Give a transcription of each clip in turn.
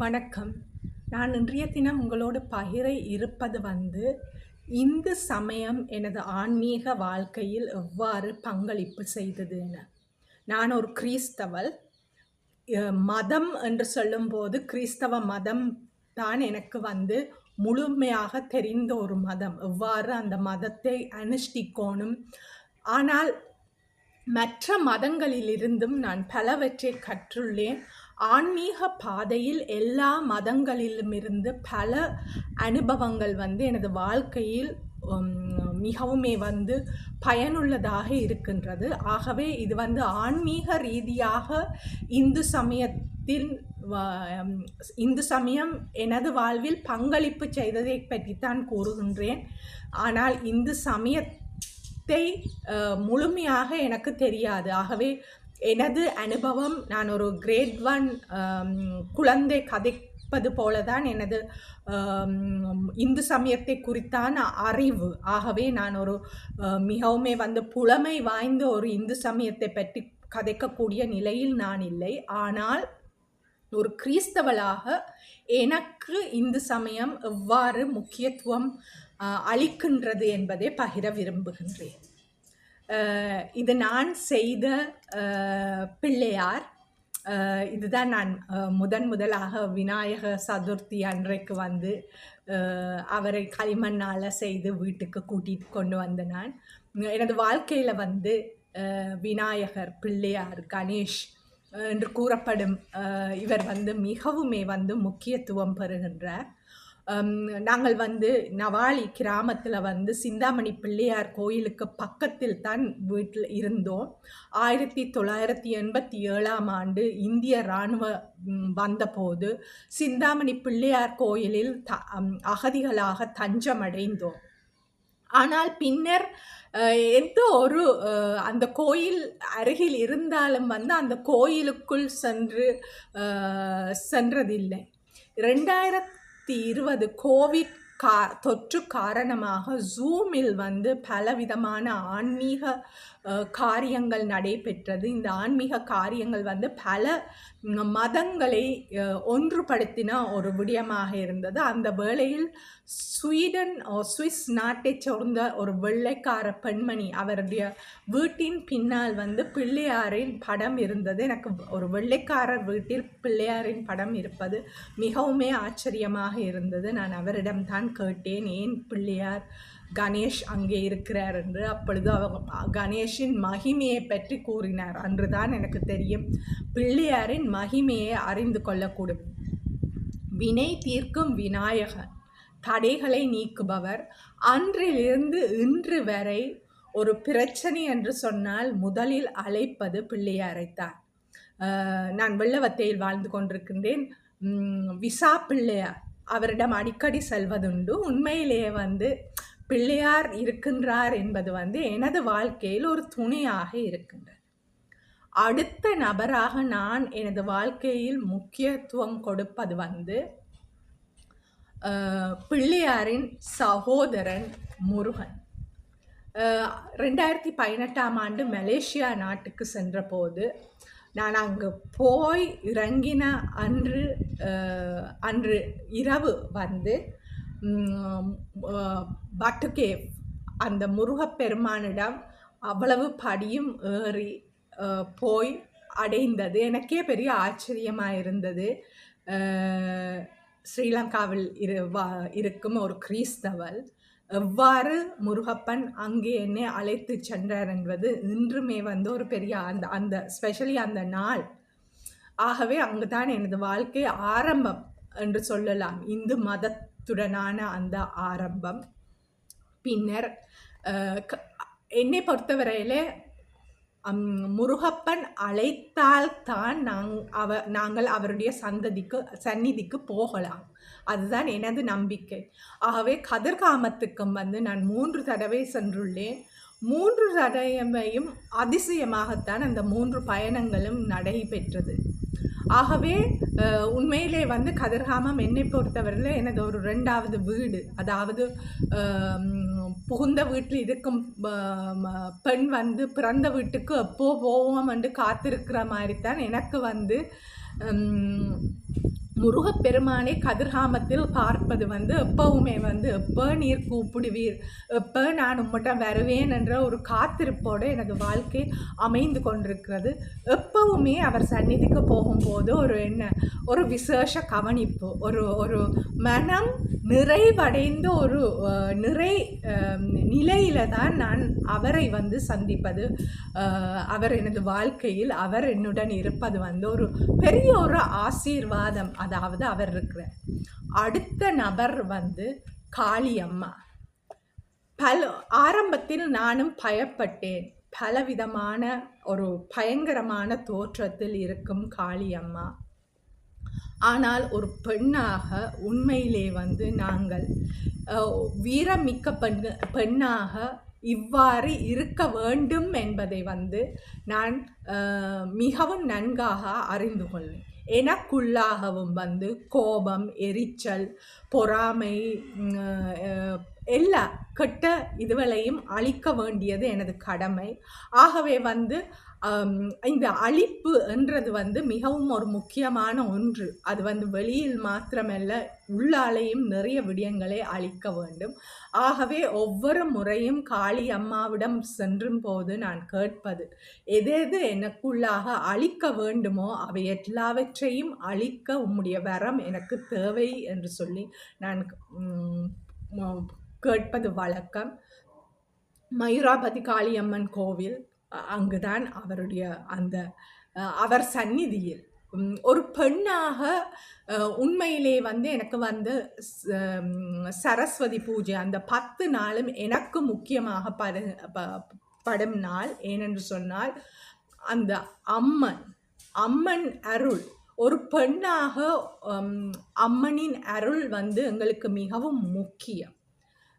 வணக்கம். நான் இன்றைய தினம் உங்களோடு பகிர இருப்பது வந்து இந்து சமயம் எனது ஆன்மீக வாழ்க்கையில் எவ்வாறு பங்களிப்பு செய்தது என நான் ஒரு கிறிஸ்தவள். மதம் என்று சொல்லும்போது கிறிஸ்தவ மதம் தான் எனக்கு வந்து முழுமையாக தெரிந்த ஒரு மதம். எவ்வாறு அந்த மதத்தை அனுஷ்டிக்கோணும். ஆனால் மற்ற மதங்களிலிருந்தும் நான் பலவற்றை கற்றுள்ளேன். ஆன்மீக பாதையில் எல்லா மதங்களிலுமிருந்து பல அனுபவங்கள் வந்து எனது வாழ்க்கையில் மிகவுமே வந்து பயனுள்ளதாக இருக்கின்றது. ஆகவே இது வந்து ஆன்மீக ரீதியாக இந்து சமயத்தின் இந்து சமயம் எனது வாழ்வில் பங்களிப்பு செய்ததை பற்றித்தான் கூறுகின்றேன். ஆனால் இந்து சமயத்தை முழுமையாக எனக்கு தெரியாது. ஆகவே எனது அனுபவம் நான் ஒரு கிரேட் ஒன் குழந்தை கதைப்பது போல தான் எனது இந்து சமயத்தை குறித்தான அறிவு. ஆகவே நான் ஒரு மிகவுமே வந்து புலமை வாய்ந்த ஒரு இந்து சமயத்தை பற்றி கதைக்கக்கூடிய நிலையில் நான் இல்லை. ஆனால் ஒரு கிறிஸ்தவளாக எனக்கு இந்து சமயம் எவ்வாறு முக்கியத்துவம் அளிக்கின்றது என்பதை பகிர விரும்புகின்றேன். இது நான் செய்த பிள்ளையார். இதுதான் நான் முதன் முதலாக விநாயக சதுர்த்தி அன்றைக்கு வந்து அவரை களிமண்ணால் செய்து வீட்டுக்கு கூட்டிட்டு கொண்டு வந்த நான். எனது வாழ்க்கையில் வந்து விநாயகர் பிள்ளையார் கணேஷ் என்று கூறப்படும் இவர் வந்து மிகவுமே வந்து முக்கியத்துவம் பெறுகின்றார். நாங்கள் வந்து நவாலி கிராமத்தில் வந்து சிந்தாமணி பிள்ளையார் கோயிலுக்கு பக்கத்தில் தான் வீட்டில் இருந்தோம். ஆயிரத்தி தொள்ளாயிரத்தி எண்பத்தி ஏழாம் ஆண்டு இந்திய இராணுவ வந்தபோது சிந்தாமணி பிள்ளையார் கோயிலில் த அகதிகளாக தஞ்சமடைந்தோம். ஆனால் பின்னர் எந்த ஒரு அந்த கோயில் அருகில் இருந்தாலும் வந்து அந்த கோயிலுக்குள் சென்று சென்றதில்லை. ரெண்டாயிரத்தி இருபது கோவிட் கா தொற்று காரணமாக ஜூமில் வந்து பலவிதமான ஆன்மீக காரியங்கள் நடைபெற்றது. இந்த ஆன்மீக காரியங்கள் வந்து பல மதங்களை ஒன்றுபடுத்தின ஒரு விடயமாக இருந்தது. அந்த வேளையில் ஸ்வீடன் சுவிஸ் நாட்டை சேர்ந்த ஒரு வெள்ளைக்கார பெண்மணி அவருடைய வீட்டின் பின்னால் வந்து பிள்ளையாரின் படம் இருந்தது. எனக்கு ஒரு வெள்ளைக்காரர் வீட்டில் பிள்ளையாரின் படம் இருப்பது மிகவுமே ஆச்சரியமாக இருந்தது. நான் அவரிடம்தான் கேட்டேன் ஏன் பிள்ளையார் கணேஷ் அங்கே இருக்கிறார்? என்று. அப்பொழுது அவங்க கணேஷின் மகிமையை பற்றி கூறினார். அன்றுதான் எனக்கு தெரியும். பிள்ளையாரின் மகிமையை அறிந்து கொள்ளக்கூடும். வினை தீர்க்கும் விநாயகன் தடைகளை நீக்குபவர். அன்றிலிருந்து இன்று வரை ஒரு பிரச்சனை என்று சொன்னால் முதலில் அழைப்பது பிள்ளையாரைத்தான் நான் வெள்ளவத்தையில் வாழ்ந்து கொண்டிருக்கின்றேன். விசா பிள்ளையார். அவரிடம் அடிக்கடி செல்வதுண்டு. உண்மையிலேயே வந்து பிள்ளையார் இருக்கின்றார் என்பது வந்து எனது வாழ்க்கையில் ஒரு துணையாக இருக்கின்றது. அடுத்த நபராக நான் எனது வாழ்க்கையில் முக்கியத்துவம் கொடுப்பது வந்து பிள்ளையாரின் சகோதரன் முருகன். ரெண்டாயிரத்தி பதினெட்டாம் ஆண்டு மலேசியா நாட்டுக்கு சென்றபோது நான் அங்கு போய் இறங்கின அன்று அன்று இரவு வந்து ம், பட்டுகேவ் அந்த முருகப்பெருமானிடம் அவ்வளவு படியும் ஏறி போய் அடைந்தது. எனக்கே பெரிய ஆச்சரியமாக இருந்தது. ஸ்ரீலங்காவில் இரு வா- இருக்கும் ஒரு கிறிஸ்தவள். எவ்வாறு முருகப்பன் அங்கே என்னை அழைத்து சென்றார் என்பது இன்றுமே வந்து ஒரு பெரிய அந்த அந்த ஸ்பெஷலி அந்த நாள். ஆகவே அங்குதான் எனது வாழ்க்கை ஆரம்பம் என்று சொல்லலாம். இந்து மதத்துடனான அந்த ஆரம்பம். பின்னர் க- என்னை பொறுத்தவரையிலே முருகப்பன் அழைத்தால் தான் நாங் அவ நாங்கள் அவருடைய சந்ததிக்கு சந்நிதிக்கு போகலாம். அதுதான் எனது நம்பிக்கை. ஆகவே கதிர்காமத்துக்கும் வந்து நான் மூன்று தடவை சென்றுள்ளேன். மூன்று தடவையும் அதிசயமாகத்தான் அந்த மூன்று பயணங்களும் நடைபெற்றது. ஆகவே உண்மையிலே வந்து கதிர்காமம் என்னை பொறுத்தவரையில் எனது ஒரு ரெண்டாவது வீடு. அதாவது புகுந்த வீட்டில் இருக்கும் பெண் வந்து பிறந்த வீட்டுக்கு எப்போ போவோம் என்று காத்திருக்கிற மாதிரி தான் எனக்கு வந்து முருகப்பெருமானை கதிர்காமத்தில் பார்ப்பது வந்து எப்பவுமே வந்து எப்போ நீர் கூப்பிடுவீர்? எப்போ நான் உம்மட்ட வருவேன்? என்ற ஒரு காத்திருப்போடு எனது வாழ்க்கை அமைந்து கொண்டிருக்கிறது. எப்பவுமே அவர் சந்நிதிக்கு போகும்போது ஒரு என்ன ஒரு விசேஷ கவனிப்பு ஒரு ஒரு மனம் நிறைவடைந்த ஒரு நிறை நிலையில தான் நான் அவரை வந்து சந்திப்பது. அவர் எனது வாழ்க்கையில் அவர் என்னுடன் இருப்பது வந்து ஒரு பெரிய ஒரு ஆசீர்வாதம். அது அதாவது அவர் இருக்கிறார். அடுத்த நபர் வந்து காளியம்மா. பல ஆரம்பத்தில் நானும் பயப்பட்டேன். பலவிதமான ஒரு பயங்கரமான தோற்றத்தில் இருக்கும் காளியம்மா. ஆனால் ஒரு பெண்ணாக உண்மையிலே வந்து நாங்கள் வீரமிக்க பெண் பெண்ணாக இவ்வாறு இருக்க வேண்டும் என்பதை வந்து நான் மிகவும் நன்காக அறிந்து கொள்வேன். எனக்குள்ளாகவும் வந்து கோபம் எரிச்சல் பொறாமை எல்லா கெட்ட இதுவளையும் அழிக்க வேண்டியது எனது கடமை. ஆகவே வந்து இந்த அழிப்பு என்றது வந்து மிகவும் ஒரு முக்கியமான ஒன்று. அது வந்து வெளியில் மாத்திரமல்ல உள்ளாலேயும் நிறைய விடயங்களை அழிக்க வேண்டும். ஆகவே ஒவ்வொரு முறையும் காளி அம்மாவிடம் சென்றும் போது நான் கேட்பது எது எது எனக்குள்ளாக அழிக்க வேண்டுமோ அவை எல்லாவற்றையும் அழிக்க உம்முடைய வரம் எனக்கு தேவை என்று சொல்லி நான் கேட்பது வழக்கம். மயூராபதி காளியம்மன் கோவில் அங்குதான் அவருடைய அந்த அவர் சந்நிதியில். ஒரு பெண்ணாக உண்மையிலே வந்து எனக்கு வந்து சரஸ்வதி பூஜை அந்த பத்து நாளும் எனக்கு முக்கியமாக படு படும் நாள் ஏனென்று சொன்னால் அந்த அம்மன் அம்மன் அருள் ஒரு பெண்ணாக அம்மனின் அருள் வந்து எங்களுக்கு மிகவும் முக்கியம்.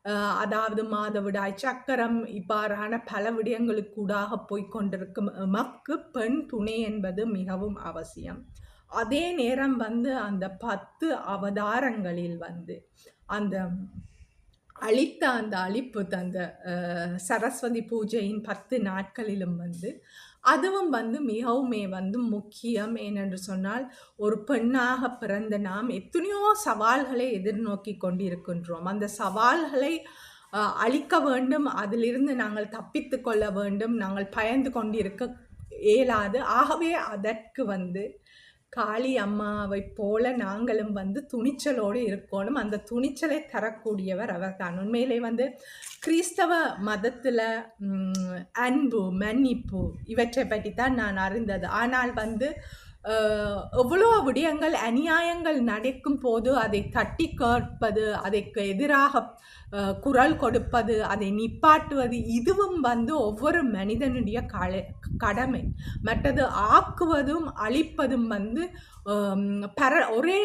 அதாவது மாதவிடாய் சக்கரம் இவ்வாறான பல விடயங்களுக்கு விடயங்களுக்கூடாக போய்கொண்டிருக்கும் மக்கு பெண் துணை என்பது மிகவும் அவசியம். அதே நேரம் வந்து அந்த பத்து அவதாரங்களில் வந்து அந்த அழித்த அந்த அழிப்பு அந்த சரஸ்வதி பூஜையின் பத்து நாட்களிலும் வந்து அதுவும் வந்து மிகவுமே வந்து முக்கியம். ஏனென்று சொன்னால் ஒரு பெண்ணாக பிறந்த நாம் எத்தனையோ சவால்களை எதிர்நோக்கி கொண்டிருக்கின்றோம். அந்த சவால்களை அழிக்க வேண்டும். அதிலிருந்து நாங்கள் தப்பித்து கொள்ள வேண்டும். நாங்கள் பயந்து கொண்டிருக்க இயலாது. ஆகவே அதற்கு வந்து காளி அம்மாவை போல நாங்களும் வந்து துணிச்சலோடு இருக்கணும். அந்த துணிச்சலை தரக்கூடியவர் அவர் தான் உண்மையிலே வந்து கிறிஸ்தவ மதத்தில் அன்பு மன்னிப்பு இவற்றை பற்றி தான் நான் அறிந்தது. ஆனால் வந்து எவ்வளோ விடயங்கள் அநியாயங்கள் நடக்கும் போது அதை தட்டி கேட்பது அதற்கு எதிராக குரல் கொடுப்பது அதை நிப்பாட்டுவது இதுவும் வந்து ஒவ்வொரு மனிதனுடைய கலை கடமை. மற்றது ஆக்குவதும் அழிப்பதும் வந்து பர ஒரே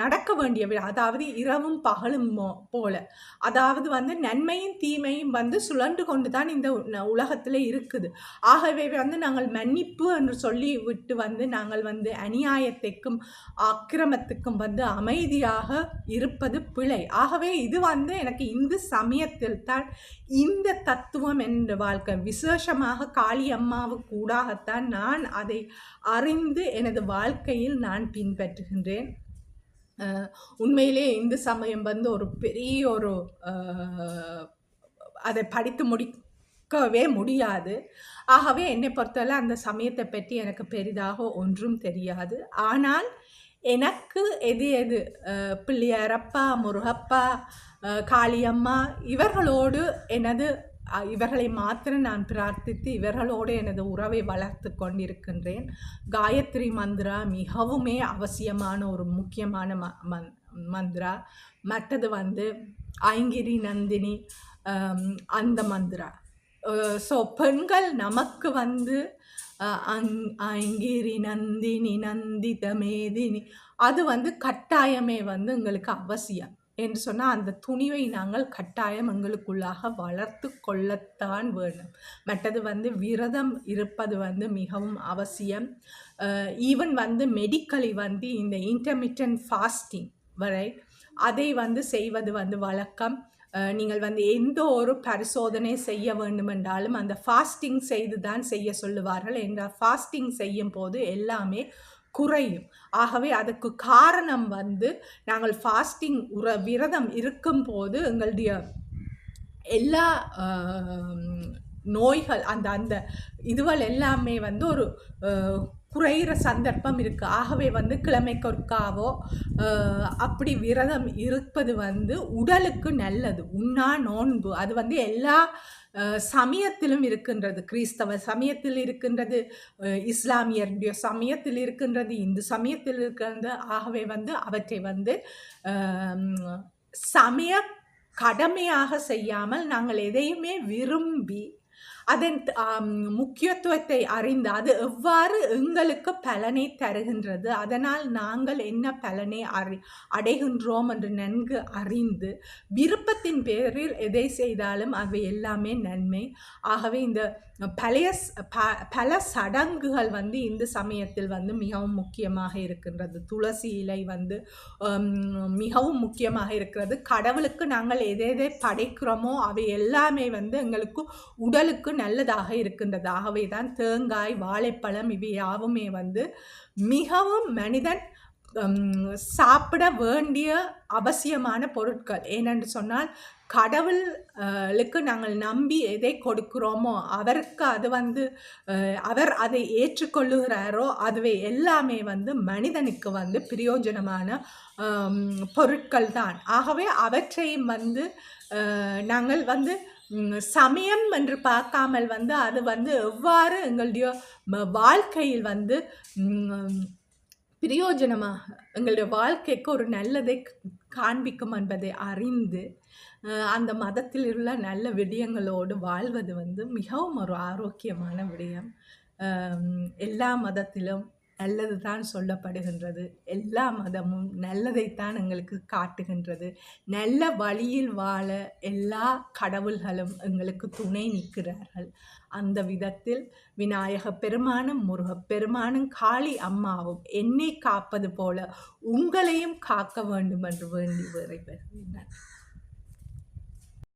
நடக்க வேண்டிய அதாவது இரவும் பகலும் போல. அதாவது வந்து நன்மையும் தீமையும் வந்து சுழன்று கொண்டு தான் இந்த உலகத்தில் இருக்குது. ஆகவே வந்து நாங்கள் மன்னிப்பு என்று சொல்லி விட்டு வந்து நாங்கள் வந்து அநியாயத்துக்கும் அக்கிரமத்துக்கும் வந்து அமைதியாக இருப்பது பிழை. ஆகவே இது வந்து எனக்கு இந்து சமயத்தில் தான் இந்த தத்துவம் என்ற வாழ்க்கை. விசேஷமாக காளி அம்மாவுக்கு கூடாகத்தான் நான் அதை அறிந்து எனது வாழ்க்கையில் நான் பின்பற்றுகின்றேன். உண்மையிலே இந்து சமயம் வந்து ஒரு பெரிய ஒரு அதை படித்து முடி இருக்கவே முடியாது. ஆகவே என்னை பொறுத்தவரை அந்த சமயத்தை பற்றி எனக்கு பெரிதாக ஒன்றும் தெரியாது. ஆனால் எனக்கு எது எது பிள்ளையாரப்பா முருகப்பா காளியம்மா இவர்களோடு எனது இவர்களை மாத்திரம் நான் பிரார்த்தித்து இவர்களோடு எனது உறவை வளர்த்து கொண்டிருக்கின்றேன். காயத்ரி மந்திரா மிகவுமே அவசியமான ஒரு முக்கியமான ம மந்திரா. மற்றது வந்து ஐங்கிரி நந்தினி அந்த மந்திரா. ஸோ பெண்கள் நமக்கு வந்து ஐங்கிரி நந்தினி நந்தித மேதினி அது வந்து கட்டாயமே வந்து எங்களுக்கு அவசியம். என்று சொன்னால் அந்த துணிவை நாங்கள் கட்டாயம் எங்களுக்குள்ளாக வளர்த்து கொள்ளத்தான் வேணும் மற்றது வந்து விரதம் இருப்பது வந்து மிகவும் அவசியம். ஈவன் வந்து மெடிக்கலி வந்து இந்த இன்டர்மீடியன் ஃபாஸ்டிங் வரை அதை வந்து செய்வது வந்து வழக்கம். நீங்கள் வந்து எந்த ஒரு பரிசோதனை செய்ய வேண்டுமென்றாலும் அந்த ஃபாஸ்டிங் செய்து தான் செய்ய சொல்லுவார்கள். என்றால் ஃபாஸ்டிங் செய்யும் போது எல்லாமே குறையும். ஆகவே அதுக்கு காரணம் வந்து நாங்கள் ஃபாஸ்டிங் உர விரதம் இருக்கும்போது எங்களுடைய எல்லா நோய்கள் அந்த அந்த இதுவள் எல்லாமே வந்து ஒரு குறையிற சந்தர்ப்பம் இருக்குது ஆகவே வந்து கிழமை கொற்காவோ அப்படி விரதம் இருப்பது வந்து உடலுக்கு நல்லது. உண்ணா நோன்பு. அது வந்து எல்லா சமயத்திலும் இருக்கின்றது. கிறிஸ்தவ சமயத்தில் இருக்கின்றது இஸ்லாமியருடைய சமயத்தில் இருக்கின்றது இந்து சமயத்தில் இருக்கின்றது. ஆகவே வந்து அவற்றை வந்து சமய கடமையாக செய்யாமல் நாங்கள் எதையுமே விரும்பி அதன் முக்கியத்துவத்தை அறிந்து அது எவ்வாறு எங்களுக்கு பலனை தருகின்றது அதனால் நாங்கள் என்ன பலனை அறி அடைகின்றோம் என்று நன்கு அறிந்து விருப்பத்தின் பேரில் எதை செய்தாலும் அவை எல்லாமே நன்மை. ஆகவே இந்த பழைய ப- பல சடங்குகள் வந்து இந்து சமயத்தில் வந்து மிகவும் முக்கியமாக இருக்கின்றது. துளசி இலை வந்து மிகவும் முக்கியமாக இருக்கிறது. கடவுளுக்கு நாங்கள் எதை எதை படைக்கிறோமோ அவை எல்லாமே வந்து எங்களுக்கு உடலுக்கு நல்லதாக இருக்கின்றதாகவே தான் தேங்காய் வாழைப்பழம் இவை யாவுமே வந்து மிகவும் மனிதன் சாப்பிட வேண்டிய அவசியமான பொருட்கள். ஏனென்று சொன்னால் கடவுளுக்கு நாங்கள் நம்பி எதை கொடுக்கிறோமோ அவருக்கு அது வந்து அவர் அதை ஏற்றுக்கொள்ளுகிறாரோ அதுவே எல்லாமே வந்து மனிதனுக்கு வந்து பிரயோஜனமான பொருட்கள் தான். ஆகவே அவற்றையும் வந்து நாங்கள் வந்து சமயம் என்று பார்க்காமல் வந்து அது வந்து எவ்வாறு எங்களுடைய வாழ்க்கையில் வந்து பிரயோஜனமாக எங்களுடைய வாழ்க்கைக்கு ஒரு நல்லதை காண்பிக்கும் என்பதை அறிந்து அந்த மதத்தில் உள்ள நல்ல விடயங்களோடு வாழ்வது வந்து மிகவும் ஒரு ஆரோக்கியமான விடயம். எல்லா மதத்திலும் நல்லது தான் சொல்லப்படுகின்றது. எல்லா மதமும் நல்லதைத்தான் எங்களுக்கு காட்டுகின்றது. நல்ல வழியில் வாழ எல்லா கடவுள்களும் எங்களுக்கு துணை நிற்கிறார்கள். அந்த விதத்தில் விநாயக பெருமானும் முருகப் பெருமானும் காளி அம்மாவும் என்னை காப்பது போல உங்களையும் காக்க வேண்டும் என்று வேண்டி விரைகிறேன்